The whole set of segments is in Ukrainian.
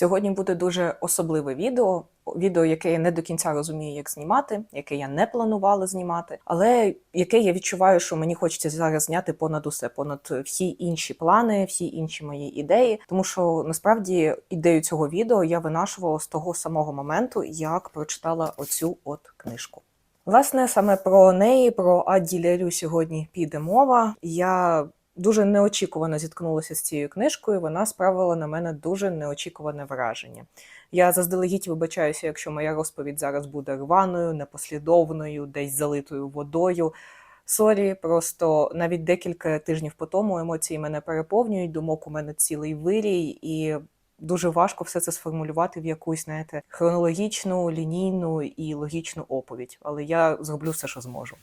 Сьогодні буде дуже особливе відео. Відео, яке я не до кінця розумію, як знімати, яке я не планувала знімати, але яке я відчуваю, що мені хочеться зараз зняти понад усе, понад всі інші плани, всі інші мої ідеї. Тому що насправді ідею цього відео я винашувала з того самого моменту, як прочитала оцю от книжку. Власне, саме про неї, про Адді Лялю сьогодні піде мова. Я дуже неочікувано зіткнулася з цією книжкою. Вона справила на мене дуже неочікуване враження. Я заздалегідь вибачаюся, якщо моя розповідь зараз буде рваною, непослідовною, десь залитою водою. Сорі, просто навіть декілька тижнів по тому емоції мене переповнюють, думок у мене цілий вирій, і дуже важко все це сформулювати в якусь, знаєте, хронологічну, лінійну і логічну оповідь. Але я зроблю все, що зможу.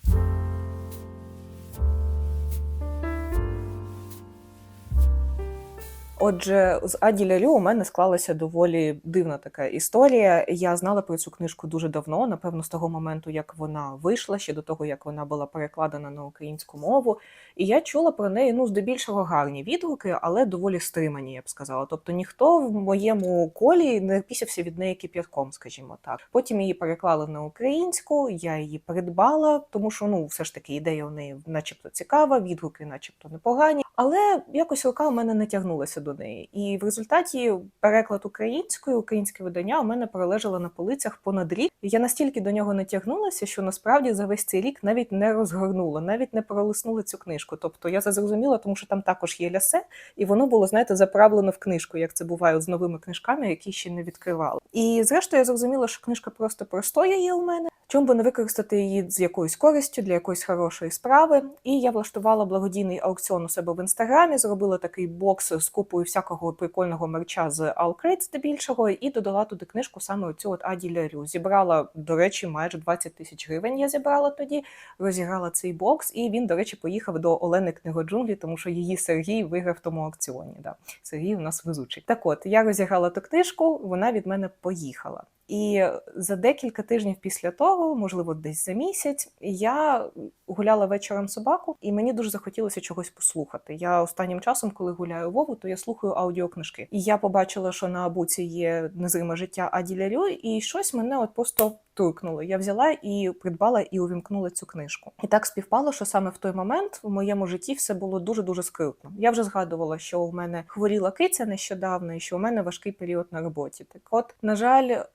Отже, з Аді Лялю у мене склалася доволі дивна така історія. Я знала про цю книжку дуже давно, напевно, з того моменту, як вона вийшла, ще до того, як вона була перекладена на українську мову. І я чула про неї ну, здебільшого гарні відгуки, але доволі стримані, я б сказала. Тобто ніхто в моєму колі не пісявся від неї кип'ятком, скажімо так. Потім її переклали на українську, я її придбала, тому що ну, все ж таки ідея у неї, начебто, цікава, відгуки, начебто, непогані. Але якось рука у мене не тягнулася до неї. І в результаті переклад українською, українське видання у мене пролежало на полицях понад рік. Я настільки до нього не тягнулася, що насправді за весь цей рік навіть не розгорнула, навіть не пролиснула цю книжку. Тобто я це зрозуміла, тому що там також є лясе, і воно було, знаєте, заправлено в книжку, як це буває з новими книжками, які ще не відкривала. І зрештою я зрозуміла, що книжка просто простоя є у мене. Чому би не використати її з якоюсь користю для якоїсь хорошої справи? І я влаштувала благодійний аукціон у себе в інстаграмі, зробила такий бокс з купою всякого прикольного мерча з Alcrate здебільшого, і додала туди книжку саме оцю от Аді Лярю. Зібрала, до речі, майже 20 тисяч гривень. Я зібрала тоді, розіграла цей бокс, і він, до речі, поїхав до Олени Книгоджунглі, тому що її Сергій виграв в тому аукціоні. Да. Сергій у нас везучий. Так от я розіграла ту книжку, вона від мене поїхала. І за декілька тижнів після того, можливо, десь за місяць, я гуляла вечором собаку, і мені дуже захотілося чогось послухати. Я останнім часом, коли гуляю Вову, то я слухаю аудіокнижки. І я побачила, що на абуці є незриме життя Аділярю, і щось мене от просто торкнуло. Я взяла і придбала і увімкнула цю книжку. І так співпало, що саме в той момент в моєму житті все було дуже дуже скрутно. Я вже згадувала, що у мене хворіла киця нещодавно, і що у мене важкий період на роботі. Так, от, на жаль, е,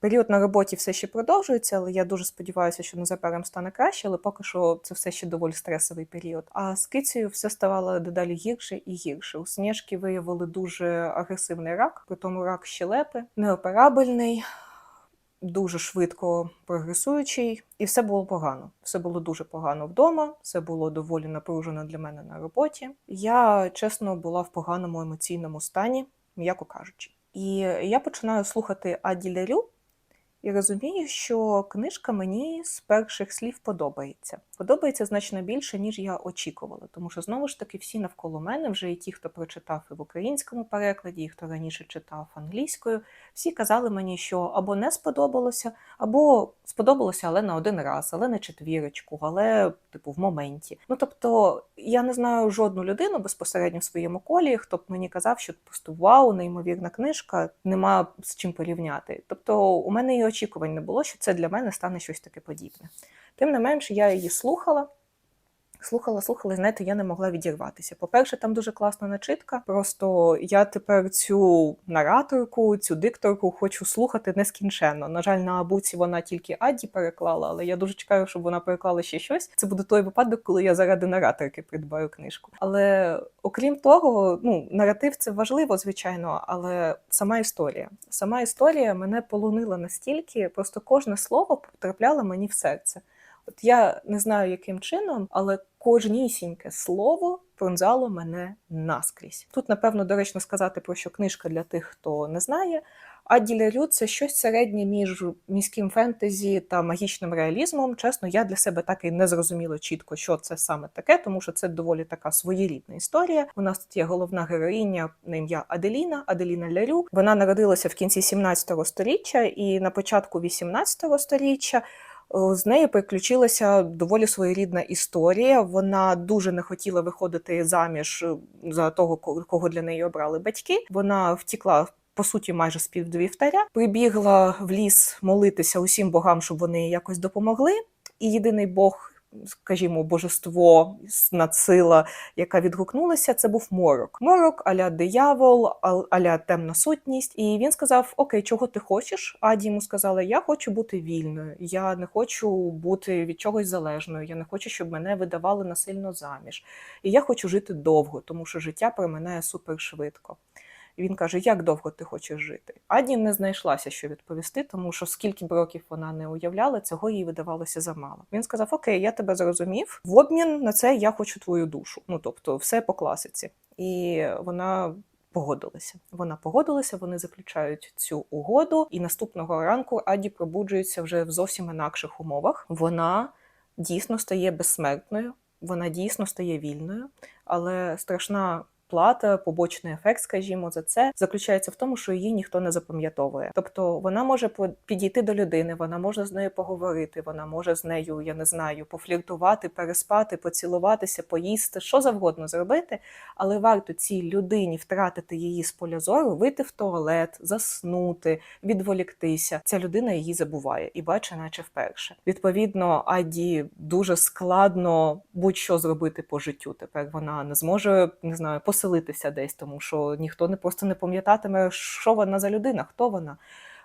період на роботі все ще продовжується, але я дуже сподіваюся, що незабаром стане краще, але поки що це все ще доволі стресовий період. А з кицею все ставало дедалі гірше і гірше. У Сніжки виявили дуже агресивний рак, при тому рак щелепи, неоперабельний дуже швидко прогресуючий, і все було погано. Все було дуже погано вдома, все було доволі напружено для мене на роботі. Я чесно була в поганому емоційному стані, м'яко кажучи. І я починаю слухати Аді Лярю і розумію, що книжка мені з перших слів подобається. Подобається значно більше, ніж я очікувала. Тому що знову ж таки всі навколо мене, вже і ті, хто прочитав і в українському перекладі, і хто раніше читав англійською, всі казали мені, що або не сподобалося, або сподобалося, але на один раз, але на четвірочку, але типу в моменті. Ну тобто я не знаю жодну людину безпосередньо в своєму колі, хто б мені казав, що просто вау, неймовірна книжка, нема з чим порівняти. Тобто у мене і очікувань не було, що це для мене стане щось таке подібне. Тим не менше, я її слухала. Слухала, слухала, і знаєте, я не могла відірватися. По-перше, там дуже класна начитка. Просто я тепер цю нараторку, цю дикторку хочу слухати нескінченно. На жаль, на абуці вона тільки Аді переклала, але я дуже чекаю, щоб вона переклала ще щось. Це буде той випадок, коли я заради нараторки придбаю книжку. Але окрім того, ну наратив це важливо, звичайно, але сама історія. Сама історія мене полонила настільки, просто кожне слово потрапляло мені в серце. От я не знаю, яким чином, але кожнісіньке слово пронзало мене наскрізь. Тут, напевно, доречно сказати про що книжка для тих, хто не знає. Адді Лярю – це щось середнє між міським фентезі та магічним реалізмом. Чесно, я для себе так і не зрозуміла чітко, що це саме таке, тому що це доволі така своєрідна історія. У нас тут є головна героїня на ім'я Аделіна, Аделіна Лярю. Вона народилася в кінці 17 століття і на початку 18 століття. З нею приключилася доволі своєрідна історія. Вона дуже не хотіла виходити заміж за того, кого для неї обрали батьки. Вона втікла по суті, майже з пів вівтаря. Прибігла в ліс молитися усім богам, щоб вони якось допомогли. І єдиний Бог, скажімо, божество, надсила, яка відгукнулася, це був морок. Морок аля диявол, аля темна сутність. І він сказав: Окей, чого ти хочеш? Аді йому сказала: Я хочу бути вільною, я не хочу бути від чогось залежною, я не хочу, щоб мене видавали насильно заміж. І я хочу жити довго, тому що життя проминає супершвидко. Він каже: Як довго ти хочеш жити? Аді не знайшлася, що відповісти, тому що скільки б років вона не уявляла, цього їй видавалося замало. Він сказав: Окей, я тебе зрозумів. В обмін на це я хочу твою душу. Ну тобто, все по класиці. І вона. Погодилася. Вона погодилася, вони заключають цю угоду, і наступного ранку Аді пробуджується вже в зовсім інакших умовах. Вона дійсно стає безсмертною, вона дійсно стає вільною, але страшна плата, побочний ефект, скажімо, за це заключається в тому, що її ніхто не запам'ятовує. Тобто вона може підійти до людини, вона може з нею поговорити, вона може з нею, я не знаю, пофліртувати, переспати, поцілуватися, поїсти, що завгодно зробити. Але варто цій людині втратити її з поля зору, вийти в туалет, заснути, відволіктися. Ця людина її забуває і бачить, наче вперше. Відповідно, Аді дуже складно будь-що зробити по життю. Тепер вона не зможе не знаю, поселитися десь, тому що ніхто не просто не пам'ятатиме, що вона за людина, хто вона.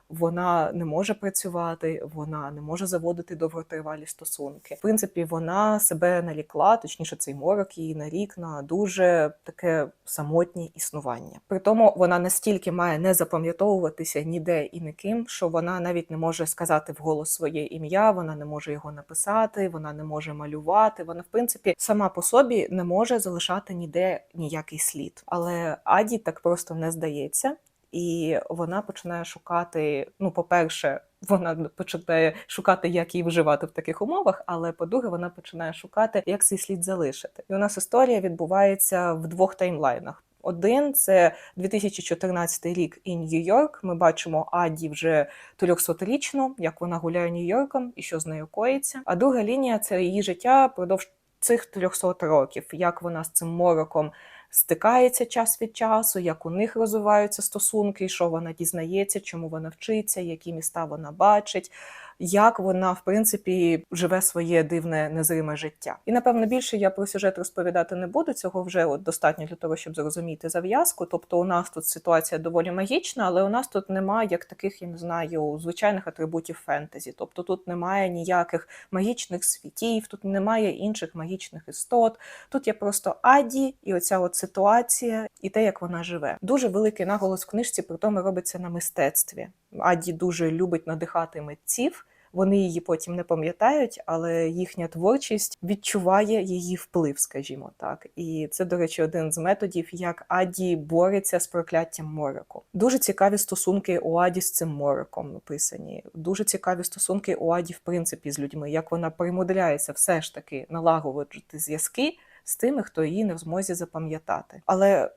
Вона не може працювати, вона не може заводити довготривалі стосунки. В принципі, вона себе налікла, точніше, цей морок її нарік на дуже таке самотнє існування. При тому вона настільки має не запам'ятовуватися ніде і ніким, що вона навіть не може сказати вголос своє ім'я, вона не може його написати, вона не може малювати. Вона, в принципі, сама по собі не може залишати ніде ніякий слід. Але Аді так просто не здається. І вона починає шукати. Ну, по-перше, вона починає шукати, як їй виживати в таких умовах. Але по-друге, вона починає шукати, як цей слід залишити. І у нас історія відбувається в двох таймлайнах. Один це 2014 рік і Нью-Йорк. Ми бачимо Аді вже 300-річну, як вона гуляє Нью-Йорком і що з нею коїться. А друга лінія це її життя впродовж цих 300 років, як вона з цим мороком стикається час від часу, як у них розвиваються стосунки, що вона дізнається, чому вона вчиться, які міста вона бачить, як вона, в принципі, живе своє дивне незриме життя. І напевно більше я про сюжет розповідати не буду. Цього вже от достатньо для того, щоб зрозуміти зав'язку. Тобто, у нас тут ситуація доволі магічна, але у нас тут немає як таких, я не знаю, звичайних атрибутів фентезі. Тобто тут немає ніяких магічних світів, тут немає інших магічних істот. Тут є просто Аді і оця от ситуація, і те, як вона живе. Дуже великий наголос в книжці при тому робиться на мистецтві. Аді дуже любить надихати митців. Вони її потім не пам'ятають, але їхня творчість відчуває її вплив, скажімо так. І це, до речі, один з методів, як Аді бореться з прокляттям мороку. Дуже цікаві стосунки у Аді з цим мороком описані. Дуже цікаві стосунки у Аді, в принципі, з людьми, як вона примудряється все ж таки налагодити зв'язки з тими, хто її не в змозі запам'ятати. Але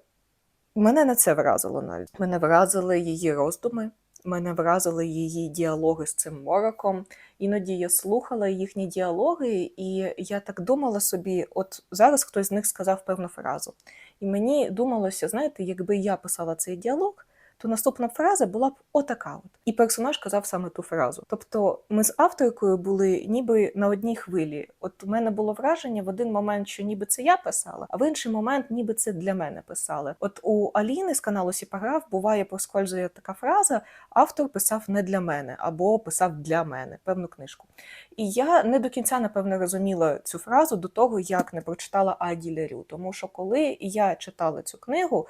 мене не це вразило навіть. Мене вразили її роздуми. Мене вразили її діалоги з цим мороком. Іноді я слухала їхні діалоги, і я так думала собі: от зараз хтось з них сказав певну фразу. І мені думалося, знаєте, якби я писала цей діалог, то наступна фраза була б отака от. І персонаж казав саме ту фразу. Тобто ми з авторкою були ніби на одній хвилі. От у мене було враження в один момент, що ніби це я писала, а в інший момент, ніби це для мене писали. От у Аліни з каналу Сіпаграф буває проскользує така фраза: автор писав не для мене або писав для мене певну книжку. І я не до кінця, напевно, розуміла цю фразу до того, як не прочитала Аді Лерю. Тому що коли я читала цю книгу,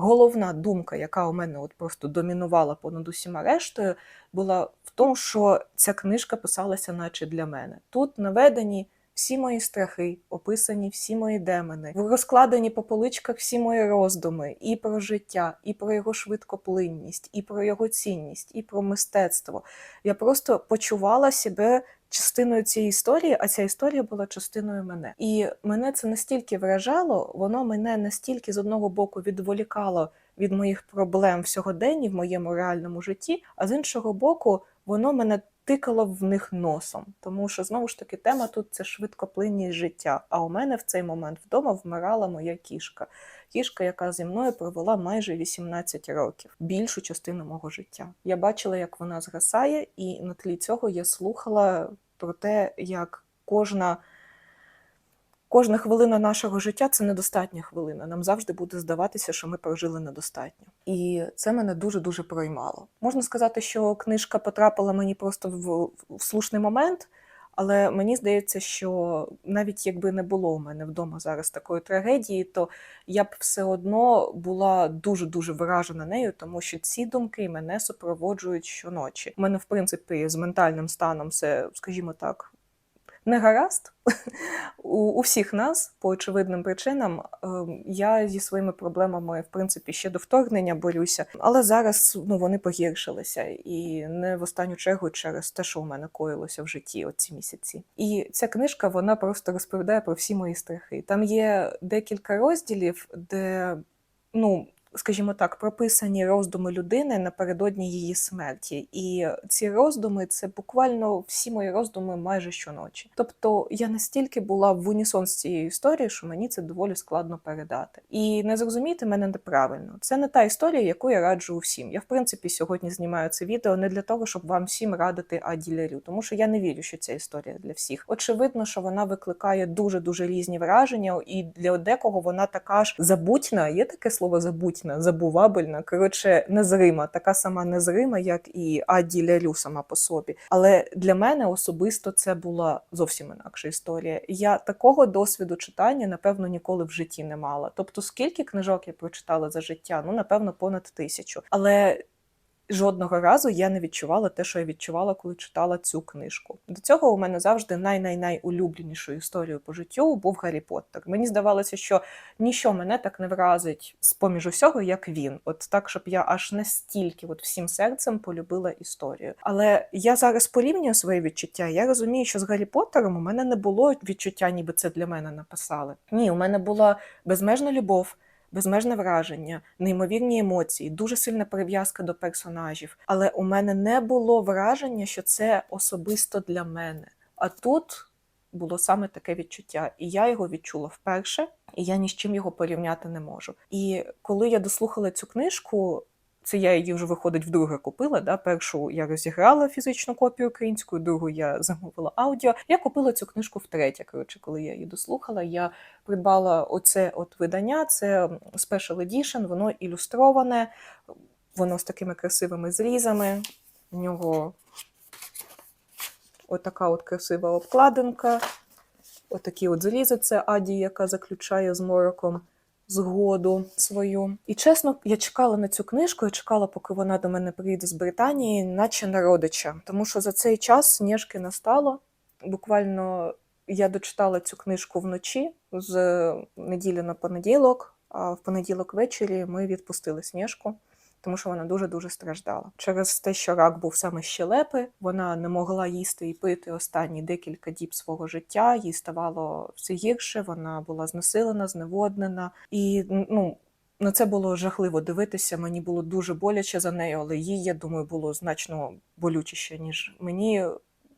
головна думка, яка у мене от просто домінувала понад усіма рештою, була в тому, що ця книжка писалася, наче для мене. Тут наведені всі мої страхи, описані всі мої демони, розкладені по поличках всі мої роздуми і про життя, і про його швидкоплинність, і про його цінність, і про мистецтво. Я просто почувала себе частиною цієї історії, а ця історія була частиною мене. І мене це настільки вражало, воно мене настільки з одного боку відволікало від моїх проблем в сьогоденні в моєму реальному житті, а з іншого боку, воно мене тикала в них носом. Тому що знову ж таки тема тут це швидкоплинність життя. А у мене в цей момент вдома вмирала моя кішка. Кішка, яка зі мною провела майже 18 років, більшу частину мого життя. Я бачила, як вона згасає, і на тлі цього я слухала про те, як кожна. Кожна хвилина нашого життя це недостатня хвилина. Нам завжди буде здаватися, що ми прожили недостатньо. І це мене дуже дуже проймало. Можна сказати, що книжка потрапила мені просто в, в слушний момент, але мені здається, що навіть якби не було у мене вдома зараз такої трагедії, то я б все одно була дуже дуже виражена нею, тому що ці думки мене супроводжують щоночі. У мене, в принципі, з ментальним станом все, скажімо так, не гаразд у, у всіх нас по очевидним причинам. Ем, Я зі своїми проблемами, в принципі, ще до вторгнення борюся, але зараз ну вони погіршилися, і не в останню чергу через те, що у мене коїлося в житті оці місяці. І ця книжка вона просто розповідає про всі мої страхи. Там є декілька розділів, де ну. Скажімо так, прописані роздуми людини напередодні її смерті, і ці роздуми це буквально всі мої роздуми майже щоночі. Тобто я настільки була в унісон з цією історією, що мені це доволі складно передати. І не зрозуміти мене неправильно. Це не та історія, яку я раджу усім. Я в принципі сьогодні знімаю це відео не для того, щоб вам всім радити Аділярю, тому що я не вірю, що ця історія для всіх. Очевидно, що вона викликає дуже дуже різні враження, і для декого вона така ж забутна. Є таке слово забутня, забувабельна. Коротше, незрима, така сама незрима, як і Аді Лялю сама по собі. Але для мене особисто це була зовсім інакша історія. Я такого досвіду читання, напевно, ніколи в житті не мала. Тобто, скільки книжок я прочитала за життя? Ну, напевно, понад тисячу. Але жодного разу я не відчувала те, що я відчувала, коли читала цю книжку. До цього у мене завжди най-най-найулюбленішою історією по життю був Гаррі Поттер. Мені здавалося, що ніщо мене так не вразить з поміж усього, як він. От так, щоб я аж настільки, от всім серцем полюбила історію. Але я зараз порівнюю свої відчуття. Я розумію, що з Гаррі Поттером у мене не було відчуття, ніби це для мене написали. Ні, у мене була безмежна любов безмежне враження, неймовірні емоції, дуже сильна прив'язка до персонажів. Але у мене не було враження, що це особисто для мене. А тут було саме таке відчуття, і я його відчула вперше, і я ні з чим його порівняти не можу. І коли я дослухала цю книжку. Це я її вже виходить вдруге купила. Да? Першу я розіграла фізичну копію українською, другу я замовила аудіо. Я купила цю книжку втретє. Коротше, коли я її дослухала, я придбала оце от видання. Це Special Edition, воно ілюстроване, воно з такими красивими зрізами. У нього отака от красива обкладинка, отакі от зрізи. Це Аді, яка заключає з мороком згоду свою. І чесно, я чекала на цю книжку, я чекала, поки вона до мене приїде з Британії, наче на родича. Тому що за цей час сніжки настало. Буквально я дочитала цю книжку вночі з неділі на понеділок, а в понеділок ввечері ми відпустили сніжку. Тому що вона дуже дуже страждала через те, що рак був саме щелепи. Вона не могла їсти і пити останні декілька діб свого життя. Їй ставало все гірше. Вона була знесилена, зневоднена, і ну на це було жахливо дивитися. Мені було дуже боляче за нею, але їй, я думаю, було значно болючіше ніж мені.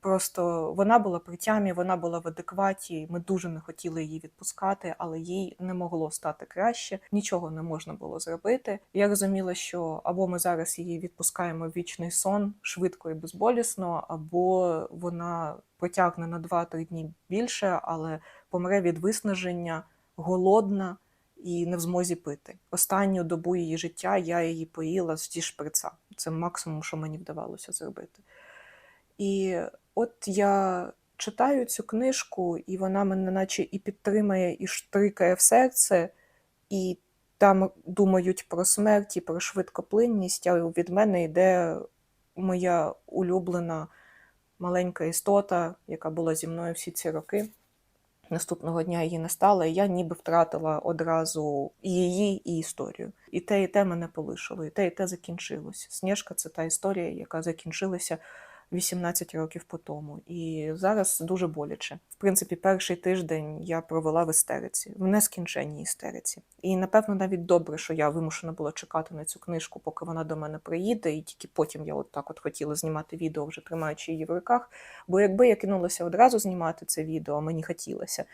Просто вона була при тямі, вона була в адекваті. Ми дуже не хотіли її відпускати, але їй не могло стати краще. Нічого не можна було зробити. Я розуміла, що або ми зараз її відпускаємо в вічний сон швидко і безболісно, або вона протягне на 2-3 дні більше, але помре від виснаження, голодна і не в змозі пити. Останню добу її життя я її поїла зі шприца. Це максимум, що мені вдавалося зробити. І от я читаю цю книжку, і вона мене наче і підтримає, і штрикає в серце, і там думають про смерть і про швидкоплинність, а від мене йде моя улюблена маленька істота, яка була зі мною всі ці роки. Наступного дня її не стало, і я ніби втратила одразу її, і історію. І те, і те мене полишило, і те, і те закінчилося. Сніжка це та історія, яка закінчилася 18 років по тому. І зараз дуже боляче. В принципі, перший тиждень я провела в істериці, в нескінченній істериці. І напевно навіть добре, що я вимушена була чекати на цю книжку, поки вона до мене приїде, і тільки потім я от так от хотіла знімати відео, вже тримаючи її в руках. Бо якби я кинулася одразу знімати це відео, мені хотілося.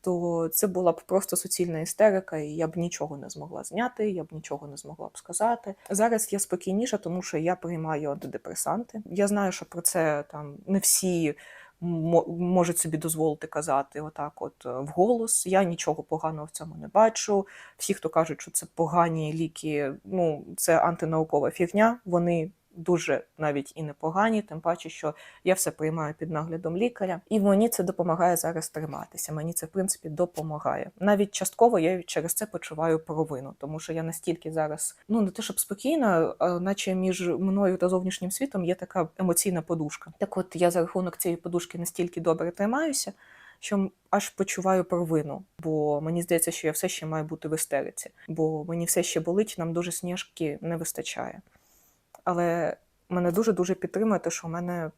То це була б просто суцільна істерика, і я б нічого не змогла зняти, я б нічого не змогла б сказати. Зараз я спокійніша, тому що я приймаю антидепресанти. Я знаю, що про це там не всі можуть собі дозволити казати отак, от е, вголос. Я нічого поганого в цьому не бачу. Всі, хто кажуть, що це погані ліки, ну це антинаукова фігня. Вони дуже навіть і непогані, тим паче, що я все приймаю під наглядом лікаря, і мені це допомагає зараз триматися. Мені це в принципі допомагає. Навіть частково я через це почуваю провину, тому що я настільки зараз, ну не те, щоб спокійна, наче між мною та зовнішнім світом є така емоційна подушка. Так, от я за рахунок цієї подушки настільки добре тримаюся. Що аж почуваю провину, бо мені здається, що я все ще маю бути в істериці, бо мені все ще болить, нам дуже сніжки не вистачає. Але мене дуже дуже підтримує те, що в мене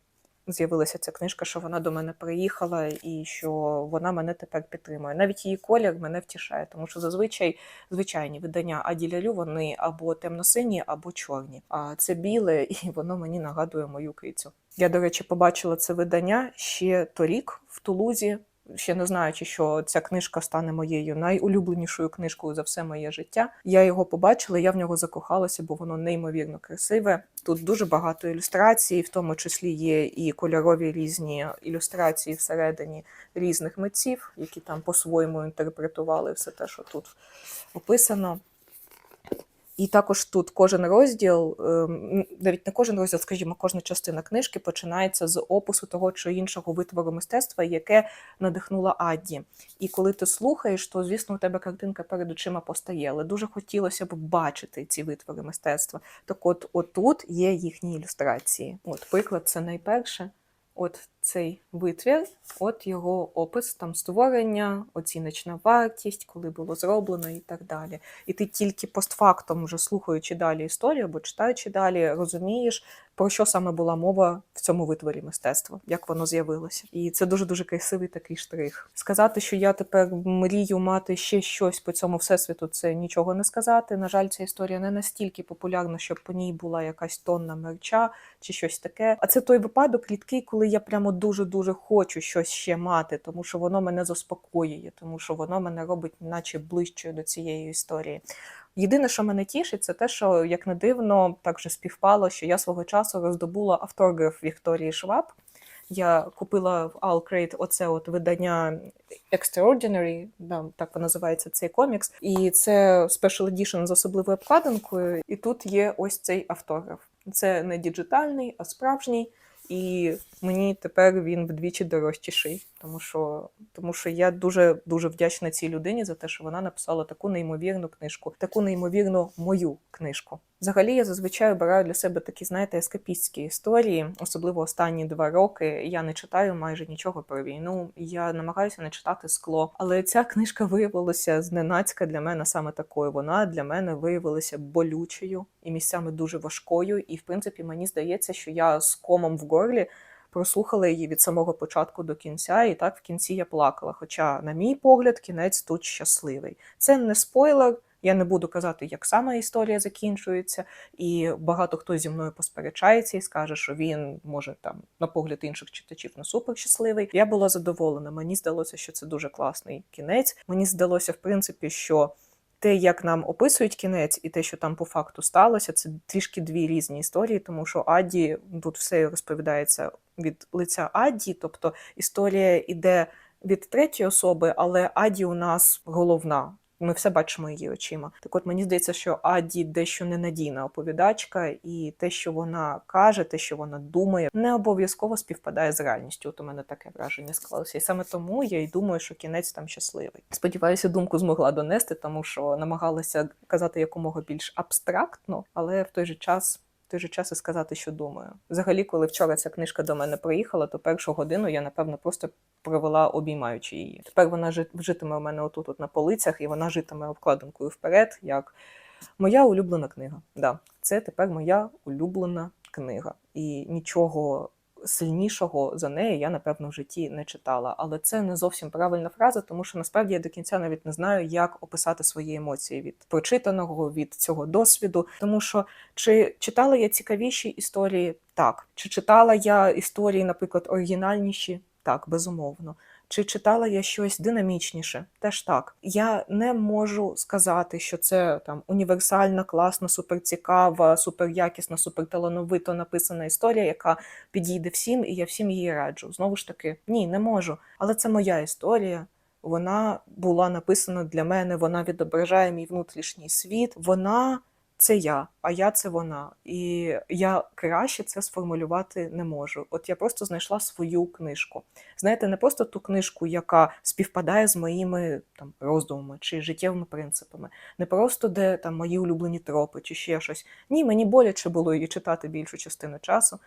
з'явилася ця книжка, що вона до мене приїхала і що вона мене тепер підтримує. Навіть її колір мене втішає, тому що зазвичай звичайні видання Аділялю вони або темно-сині, або чорні. А це біле, і воно мені нагадує мою кицю. Я, до речі, побачила це видання ще торік в Тулузі. Ще не знаючи, що ця книжка стане моєю найулюбленішою книжкою за все моє життя. Я його побачила, я в нього закохалася, бо воно неймовірно красиве. Тут дуже багато ілюстрацій, в тому числі є і кольорові різні ілюстрації всередині різних митців, які там по-своєму інтерпретували все те, що тут описано. І також тут кожен розділ, ем, навіть не кожен розділ, скажімо, кожна частина книжки починається з опису того чи іншого витвору мистецтва, яке надихнула Адді. І коли ти слухаєш, то звісно у тебе картинка перед очима постає. Але дуже хотілося б бачити ці витвори мистецтва. Так, от отут є їхні ілюстрації. От приклад, це найперше. От цей витвір, от його опис, там створення, оціночна вартість, коли було зроблено і так далі. І ти тільки постфактом, вже слухаючи далі історію або читаючи далі, розумієш, про що саме була мова в цьому витворі мистецтва, як воно з'явилося. І це дуже дуже красивий такий штрих. Сказати, що я тепер мрію мати ще щось по цьому всесвіту, це нічого не сказати. На жаль, ця історія не настільки популярна, щоб по ній була якась тонна мерча чи щось таке. А це той випадок рідкий, коли я прямо дуже дуже хочу щось ще мати, тому що воно мене заспокоює, тому що воно мене робить, наче ближчою до цієї історії. Єдине, що мене тішить, це те, що як не дивно, так же співпало, що я свого часу роздобула автограф Вікторії Шваб. Я купила в Alcrate оце от видання Extraordinary, да, так називається цей комікс. І це Special Edition з особливою обкладинкою. І тут є ось цей автограф. Це не діджитальний, а справжній. І мені тепер він вдвічі дорожчіший, тому що, тому що я дуже дуже вдячна цій людині за те, що вона написала таку неймовірну книжку, таку неймовірну мою книжку. Взагалі, я зазвичай обираю для себе такі, знаєте, ескапістські історії, особливо останні два роки. Я не читаю майже нічого про війну. Я намагаюся не читати скло. Але ця книжка виявилася зненацька для мене саме такою. Вона для мене виявилася болючою і місцями дуже важкою. І, в принципі, мені здається, що я з комом в горлі. Прослухала її від самого початку до кінця, і так в кінці я плакала. Хоча, на мій погляд, кінець тут щасливий. Це не спойлер. Я не буду казати, як саме історія закінчується, і багато хто зі мною посперечається і скаже, що він може там на погляд інших читачів не супер щасливий. Я була задоволена. Мені здалося, що це дуже класний кінець. Мені здалося, в принципі, що. Те, як нам описують кінець, і те, що там по факту сталося, це трішки дві різні історії, тому що Аді тут все розповідається від лиця Аді, тобто історія йде від третьої особи, але Аді у нас головна. Ми все бачимо її очима. Так от мені здається, що Аді дещо ненадійна оповідачка, і те, що вона каже, те, що вона думає, не обов'язково співпадає з реальністю. От у мене таке враження склалося. І саме тому я й думаю, що кінець там щасливий. Сподіваюся, думку змогла донести, тому що намагалася казати якомога більш абстрактно, але в той же час. Той же час і сказати, що думаю. Взагалі, коли вчора ця книжка до мене приїхала, то першу годину я, напевно, просто провела обіймаючи її. Тепер вона жит- житиме у мене отут от на полицях, і вона житиме обкладинкою вперед, як моя улюблена книга. Да, це тепер моя улюблена книга. І нічого сильнішого за неї я, напевно, в житті не читала. Але це не зовсім правильна фраза, тому що насправді я до кінця навіть не знаю, як описати свої емоції від прочитаного, від цього досвіду. Тому що чи читала я цікавіші історії? Так. Чи читала я історії, наприклад, оригінальніші? Так, безумовно. Чи читала я щось динамічніше? Теж так. Я не можу сказати, що це там універсальна, класна, суперцікава, суперякісна, суперталановито написана історія, яка підійде всім, і я всім її раджу. Знову ж таки, ні, не можу. Але це моя історія. Вона була написана для мене, вона відображає мій внутрішній світ. Вона це я, а я це вона. І я краще це сформулювати не можу. От я просто знайшла свою книжку. Знаєте, не просто ту книжку, яка співпадає з моїми там роздумами чи життєвими принципами, не просто де там мої улюблені тропи чи ще щось. Ні, мені боляче було її читати більшу частину часу,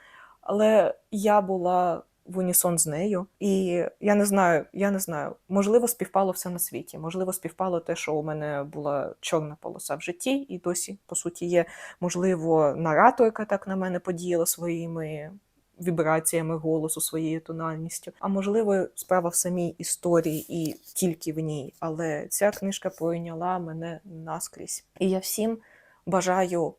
але я була в унісон з нею, і я не знаю, я не знаю, можливо, співпало все на світі. Можливо, співпало те, що у мене була чорна полоса в житті, і досі, по суті, є. Можливо, нараторка так на мене подіяла своїми вібраціями голосу, своєю тональністю. А можливо, справа в самій історії і тільки в ній. Але ця книжка пройняла мене наскрізь. І я всім бажаю.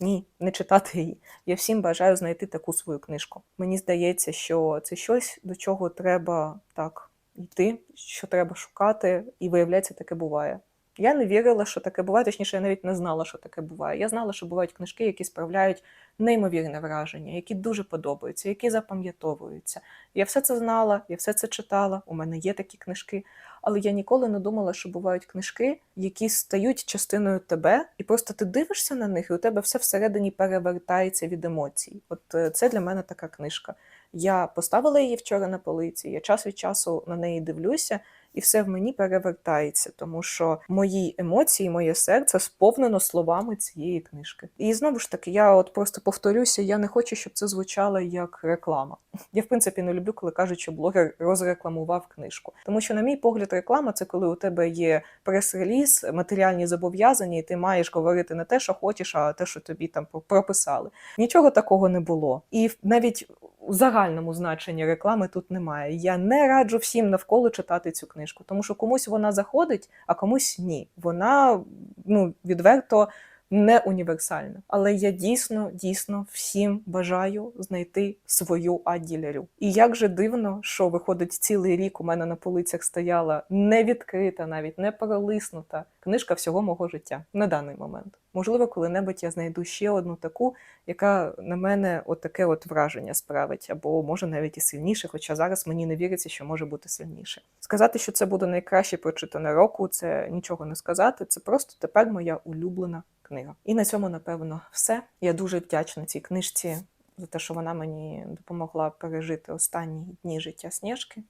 Ні, не читати її. Я всім бажаю знайти таку свою книжку. Мені здається, що це щось, до чого треба так йти, що треба шукати, і виявляється, таке буває. Я не вірила, що таке буває, точніше, я навіть не знала, що таке буває. Я знала, що бувають книжки, які справляють неймовірне враження, які дуже подобаються, які запам'ятовуються. Я все це знала, я все це читала. У мене є такі книжки, але я ніколи не думала, що бувають книжки, які стають частиною тебе, і просто ти дивишся на них, і у тебе все всередині перевертається від емоцій. От е, це для мене така книжка. Я поставила її вчора на полиці, я час від часу на неї дивлюся, і все в мені перевертається, тому що мої емоції, моє серце сповнено словами цієї книжки. І знову ж таки, я от просто повторюся, я не хочу, щоб це звучало як реклама. Я в принципі не люблю, коли кажуть, що блогер розрекламував книжку. Тому що, на мій погляд, реклама це коли у тебе є прес-реліз, матеріальні зобов'язання, і ти маєш говорити не те, що хочеш, а те, що тобі там прописали. Нічого такого не було. І навіть у загальному значенні реклами тут немає. Я не раджу всім навколо читати цю книжку, тому що комусь вона заходить, а комусь ні. Вона ну відверто не універсальна. Але я дійсно, дійсно всім бажаю знайти свою аділярю. І як же дивно, що виходить цілий рік у мене на полицях стояла не відкрита, навіть не пролиснута книжка всього мого життя на даний момент. Можливо, коли-небудь я знайду ще одну таку, яка на мене от таке от враження справить, або може навіть і сильніше, хоча зараз мені не віриться, що може бути сильніше. Сказати, що це буде найкраще прочитане року, це нічого не сказати. Це просто тепер моя улюблена книга. І на цьому, напевно, все. Я дуже вдячна цій книжці за те, що вона мені допомогла пережити останні дні життя Сніжки.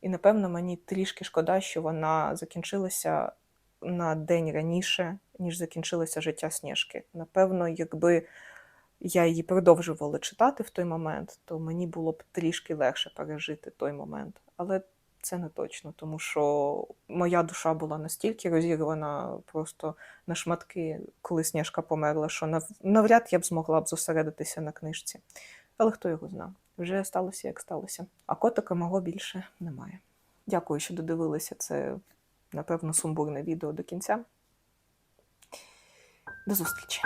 І, напевно, мені трішки шкода, що вона закінчилася на день раніше, ніж закінчилося життя Сніжки. Напевно, якби я її продовжувала читати в той момент, то мені було б трішки легше пережити той момент. Але це не точно, тому що моя душа була настільки розірвана просто на шматки, коли Сніжка померла, що навряд я б змогла б зосередитися на книжці. Але хто його знав? Вже сталося, як сталося. А котика мого більше немає. Дякую, що додивилися це, напевно, сумбурне відео до кінця. До зустрічі!